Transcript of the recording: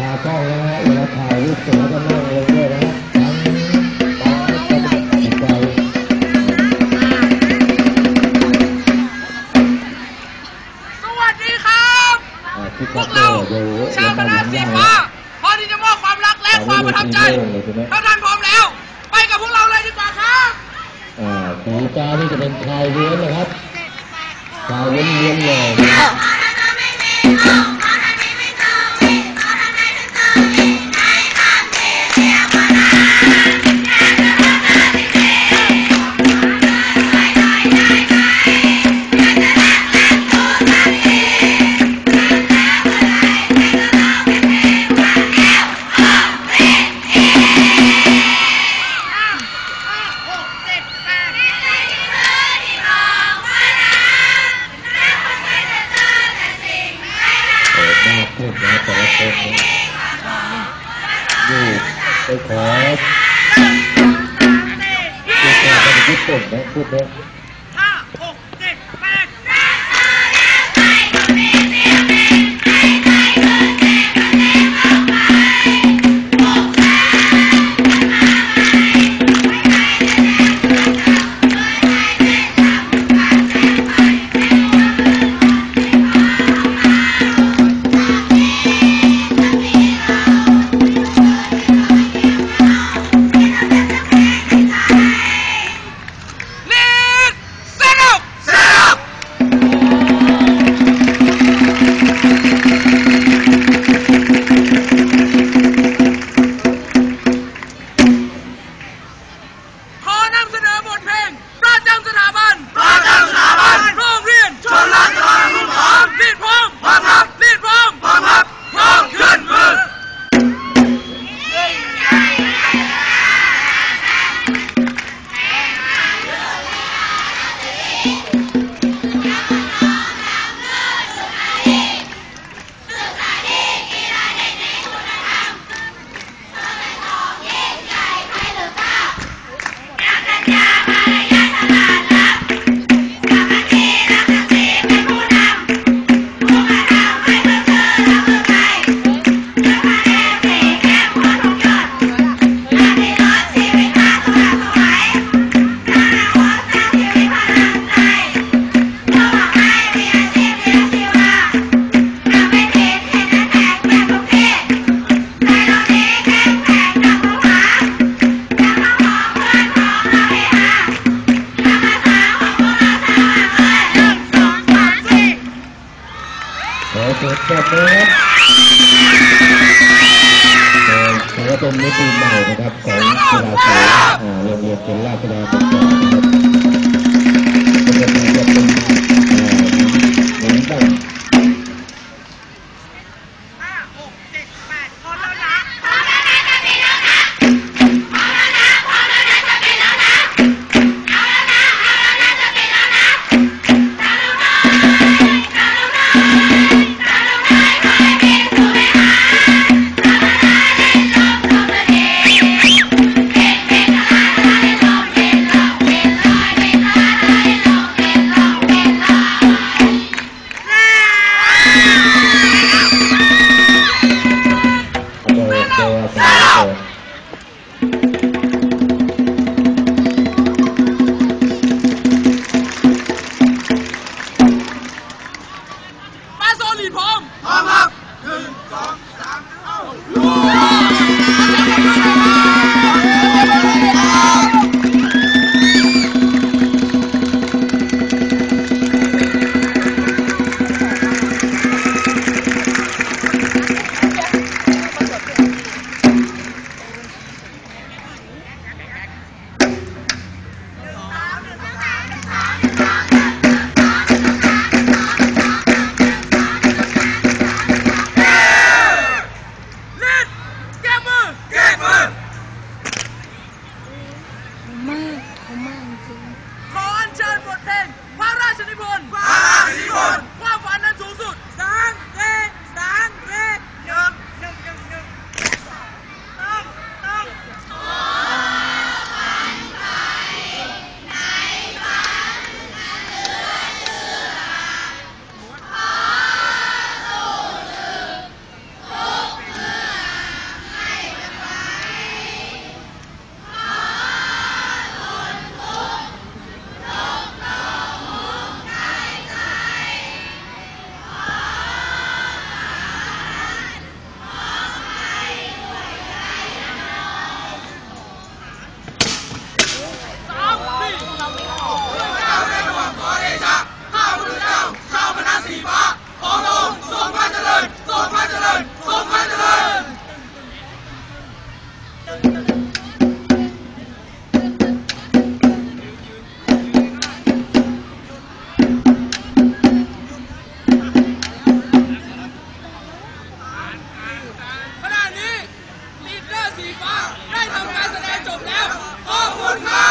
นั่งนะฮะเวลาถ่ายรูปเสร็จแล้วก็นั่งลงด้วยนะทั้งตาติดใจสวัสดีครับพวกเราชาวคณะสีฟ้าพอที่จะมอบความรักและความประทับใจถ้าท่านพร้อมแล้ว ไปกับพวกเราเลยดีกว่าครับอ่าสีฟ้านี่จะเป็นชายเลี้ยงนะครับชายเลี้ยงเลี้ยงเลย พูดนะแต่ละคนนะนี่ไปขอพูดแทนเป็นญี่ปุ่นนะพูดนะ ปรบมือครับเอ่อถือว่าเป็นมิติใหม่นะครับของกีฬาสีอ่าโรงเรียนเซนรากีฬาบุตรนะครับเป็นจะเป็น ทำาการแสดงจบแล้วขอบคุณครั